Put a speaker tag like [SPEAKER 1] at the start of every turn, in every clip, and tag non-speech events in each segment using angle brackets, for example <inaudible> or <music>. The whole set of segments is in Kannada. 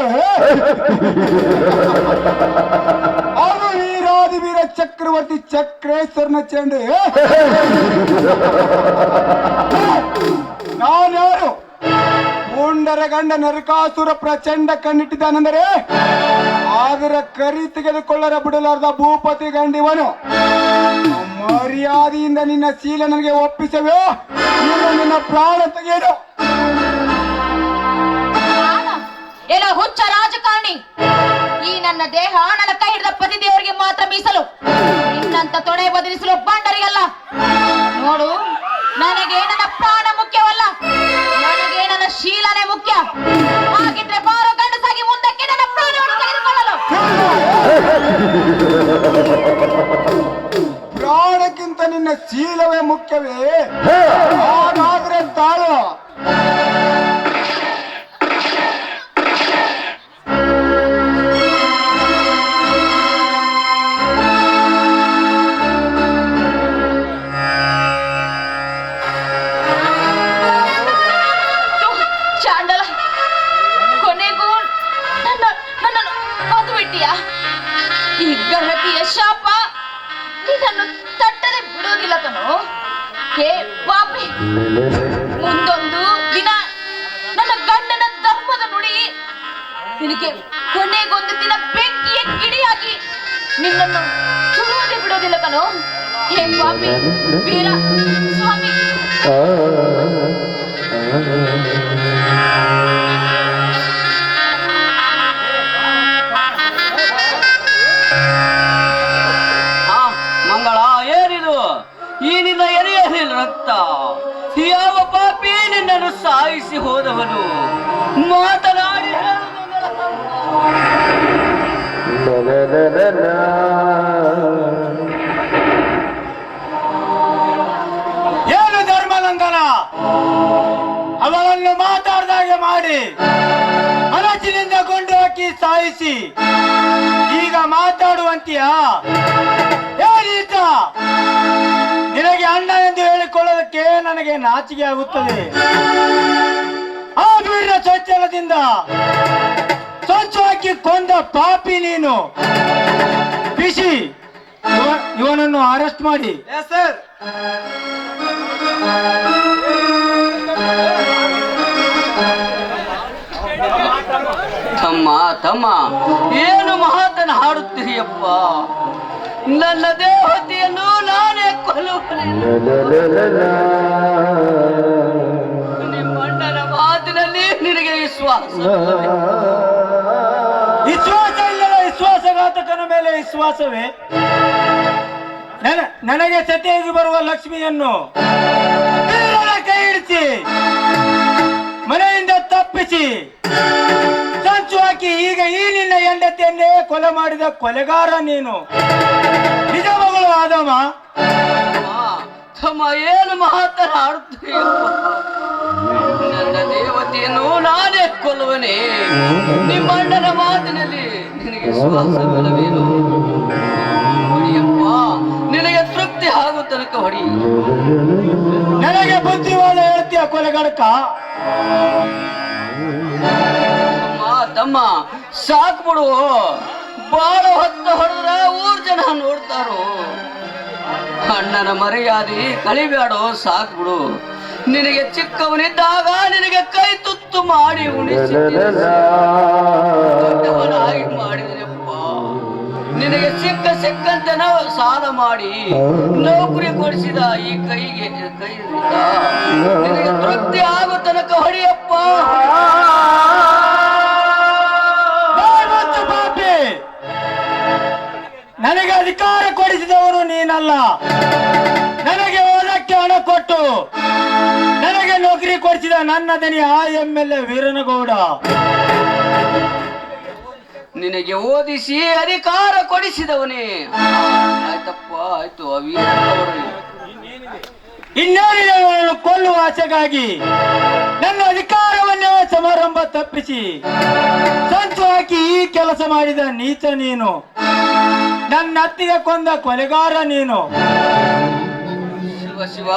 [SPEAKER 1] <laughs> ಅದು ವೀರಾದಿ ವೀರ ಚಕ್ರವರ್ತಿ ಚಕ್ರೇಶ್ವರನ ಚೆಂಡು. <laughs> ನಾನ್ಯಾರು? ಪುಂಡರ ಗಂಡ ನರಕಾಸುರ ಪ್ರಚಂಡ ಕಣ್ಣಿಟ್ಟಿದ್ದಾನೆಂದರೆ ಅದರ ಕರಿ ತೆಗೆದುಕೊಳ್ಳರ ಬಿಡಲಾರ್ದ ಭೂಪತಿ ಗಂಡಿವನು. ಮರ್ಯಾದೆಯಿಂದ ನಿನ್ನ ಶೀಲ ನನಗೆ ಒಪ್ಪಿಸವೇ? ನಿನ್ನ ಪ್ರಾಣ ತೆಗೆಯಲು.
[SPEAKER 2] ಎಲ್ಲ ಹುಚ್ಚ ರಾಜಕಾರಣಿ. ಈ ನನ್ನ ದೇಹ ನನ್ನ ಕೈ ಹಿಡಿದ ಪತಿದೇವರಿಗೆ ಮಾತ್ರ ಮೀಸಲು. ನಿನ್ನಂತ ತೊಡೆ ಬದಲಿಸಲು ಬಂಡರಿಯಲ್ಲ. ನೋಡು, ನನಗೆ ನನ್ನ ಪ್ರಾಣ ಮುಖ್ಯವಲ್ಲ. ನನಗೆ ನನ್ನ ಶೀಲನೆ ಮುಖ್ಯ. ಹಾಗಿದ್ರೆ ಬಾರೋ ಗಂಡಸಾಗಿ ಮುಂದಕ್ಕೆ ನನ್ನ ಪ್ರಾಣವನ್ನು ತೆಗೆದುಕೊಳ್ಳಲು.
[SPEAKER 1] ಪ್ರಾಣಕ್ಕಿಂತ ನಿನ್ನ ಶೀಲವೇ ಮುಖ್ಯವೇ? ಹಾಗಾದ್ರೆ ತಾಳು.
[SPEAKER 2] ಕಣೋ ಹೇ ಮುಂದೊಂದು ದಿನ ನನ್ನ ಗಂಡನ ಧರ್ಮದ ನುಡಿ ನಿನಗೆ ಕೊನೆಗೊಂದು ದಿನ ಬೆಂಕಿಯ ಕಿಡಿಯಾಗಿ ನಿನ್ನನ್ನು ಸುಡುವುದೇ ಬಿಡೋದಿಲ್ಲ ಕಣೋ. ಹೇ ಪಾಪಿ ವೀರ ಸ್ವಾಮಿ.
[SPEAKER 3] ಆ, ರಕ್ತ ಯಾವ ಪಾಪಿ ನಿನ್ನನ್ನು ಸಾಯಿಸಿ ಹೋದವನು? ಮಾತನಾಡಿ
[SPEAKER 1] ಏನು ಧರ್ಮನಂದನ. ಅವರನ್ನು ಮಾತಾಡ್ದಾಗೆ ಮಾಡಿ. ಮನಸ್ಸಿನಿಂದ ಕೊಂಡು ಹಾಕಿ ಸಾಯಿಸಿ. ಈಗ ಮಾತಾಡುವಂತೀಯ? ಏನೀತ ನಿನಗೆ ಅಣ್ಣ ಎಂದು ಹೇಳಿಕೊಳ್ಳೋದಕ್ಕೆ ನನಗೆ ನಾಚಿಕೆ ಆಗುತ್ತದೆ. ಆ ವೀರ ಚೊಚ್ಚಲದಿಂದ ಹಾಕಿ ಕೊಂದ ಪಾಪಿ ನೀನು. ಬಿಸಿ ಇವ- ಇವನನ್ನು ಅರೆಸ್ಟ್ ಮಾಡಿ. ಸರ್
[SPEAKER 3] ತಮ್ಮ ತಮ್ಮ. ಏನು ಮಹಾತನ ಹಾಡುತ್ತೀರಿಯಪ್ಪ ನನ್ನ ದೇವತೆಯನ್ನು ನಾನೇ ನಿಮ್ಮಣ್ಣನ ಮಾತಿನಲ್ಲಿ ನಿನಗೆ ವಿಶ್ವಾಸ.
[SPEAKER 1] ವಿಶ್ವಾಸ ಇಲ್ಲದ ವಿಶ್ವಾಸಘಾತಕನ ಮೇಲೆ ವಿಶ್ವಾಸವೇ? ನನ- ನನಗೆ ಸತಿಯಾಗಿ ಬರುವ ಲಕ್ಷ್ಮಿಯನ್ನು. ಕೈ ಹಿಡಿಸಿ. ಮಾಡಿದ ಕೊಲೆಗಾರ ನೀನು. ನಿಜ ಮಗಳು ಆದಮ್ಮ
[SPEAKER 3] ತಮ್ಮ, ಏನು ಆಡುತ್ತೀಯಪ್ಪ ನನ್ನ ದೇವತೆಯನ್ನು ನಾನೇ ಕೊಲ್ಲುವನೆ. ನಿಮ್ಮ ಅಣ್ಣನ ಮಾತಿನಲ್ಲಿ ನಿನಗೆ ವಿಶ್ವಾಸವಿಲ್ಲವೇನು? ಹೊಡಿಯಪ್ಪ ನಿನಗೆ ತೃಪ್ತಿ ಹಾಗೂ ತನಕ ಹೊಡಿ.
[SPEAKER 1] ನನಗೆ ಬುದ್ಧಿವಾದ ಹೇಳ್ತೀಯ ಕೊಲೆಗಾರಕ?
[SPEAKER 3] ತಮ್ಮ ತಮ್ಮ ಸಾಕ್ ಬಿಡು. ಬಾಳ ಹೊತ್ತು ಹೊಡೆದ್ರ ಊರ್ ಜನ ನೋಡ್ತಾರೋ? ಅಣ್ಣನ ಮರ್ಯಾದೆ ಕಳಿಬೇಡೋ ಸಾಕ್ ಬಿಡು. ನಿನಗೆ ಚಿಕ್ಕವನಿದ್ದಾಗ ನಿನಗೆ ಕೈ ತುತ್ತು ಮಾಡಿ ಉಣಿಸಿ ಮಾಡಿದನಪ್ಪ ನಿನಗೆ ಸಿಕ್ಕ ಸಿಕ್ಕಂತೆ ನಾವು ಸಾಲ ಮಾಡಿ ನೌಕರಿ ಕೊಡಿಸಿದ ಈ ಕೈಗೆ ಕೈ ನಿನಗೆ
[SPEAKER 1] ನೀನಲ್ಲ ನನಗೆ ಓದಕ್ಕೆ ಹಣ ಕೊಟ್ಟು ನನಗೆ ನೌಕರಿ ಕೊಡಿಸಿದ ನನ್ನ ದನಿ ಆ ಎಂ ಎಲ್ ಎ ವೀರನಗೌಡ.
[SPEAKER 3] ನಿನಗೆ ಓದಿಸಿ ಅಧಿಕಾರ ಕೊಡಿಸಿದವನೇ. ಆಯ್ತಪ್ಪ ಆಯ್ತು.
[SPEAKER 1] ಇನ್ನೇನಿದೆ ಕೊಲ್ಲುವ ಆಸೆಗಾಗಿ? ನನ್ನ ಅಧಿಕಾರವನ್ನೇ ಸಮಾರಂಭ ತಪ್ಪಿಸಿ. ಸಂಚು ಹಾಕಿ ಈ ಕೆಲಸ ಮಾಡಿದ ನೀಚ ನೀನು. ನನ್ನ ಅತ್ತಿಗೆ ಕೊಂದ ಕೊಲೆಗಾರ ನೀನು.
[SPEAKER 3] ಶಿವ ಶಿವ.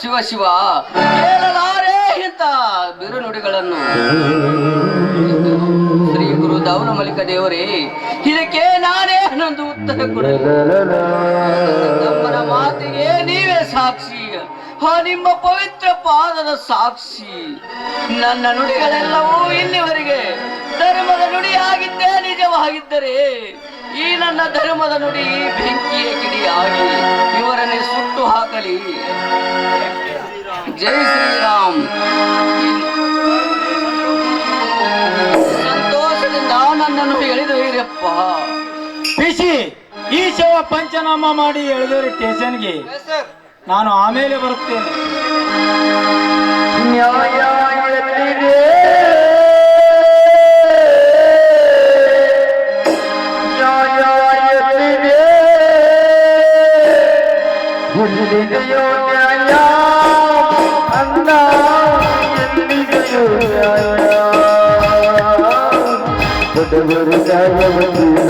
[SPEAKER 3] ಶಿವ ಶಿವ. ಕೇಳಲಾರೆ ಇಂಥ ಬಿರುನುಡಿಗಳನ್ನು. ದೌನ ಮಲಿಕ ದೇವರೇ, ಇದಕ್ಕೆ ನಾನೇ ಹನ್ನೊಂದು ಉತ್ತರ ಕೊಡಲು. ಮಾತಿಗೆ ನೀವೇ ಸಾಕ್ಷಿ. ನಿಮ್ಮ ಪವಿತ್ರ ಪಾದದ ಸಾಕ್ಷಿ. ನನ್ನ ನುಡಿಗಳೆಲ್ಲವೂ ಇಲ್ಲಿವರೆಗೆ ಧರ್ಮದ ನುಡಿಯಾಗಿದ್ದೇ ನಿಜವಾಗಿದ್ದರೆ ಈ ನನ್ನ ಧರ್ಮದ ನುಡಿ ಬೆಂಕಿಯ ಕಿಡಿಯಾಗಿ ಇವರನ್ನೇ ಸುಟ್ಟು ಹಾಕಲಿ. ಜೈ ಶ್ರೀರಾಮ್. ಸಂತೋಷದಿಂದ ನನ್ನನ್ನು ಎಳೆದು ಇರಪ್ಪ
[SPEAKER 1] ಪಿಸಿ ಈ ಶವ ಪಂಚನಾಮ ಮಾಡಿ ಎಳೆದವರು ಸ್ಟೇಷನ್ಗೆ. ನಾನು ಆಮೇಲೆ ಬರುತ್ತೇನೆ
[SPEAKER 4] ನ್ಯಾಯ ಎಲ್ಲಿದೆ ನ್ಯಾಯ ಎಲ್ಲಿದೆ ಎಲ್ಲಿದೆಯೋ ನ್ಯಾಯ ಅಂದ ಎಲ್ಲಿದೆಯೋ ನ್ಯಾಯ ಬಡವರು ನ್ಯಾಯವನ್ನು ಅನ್ಯಾಯ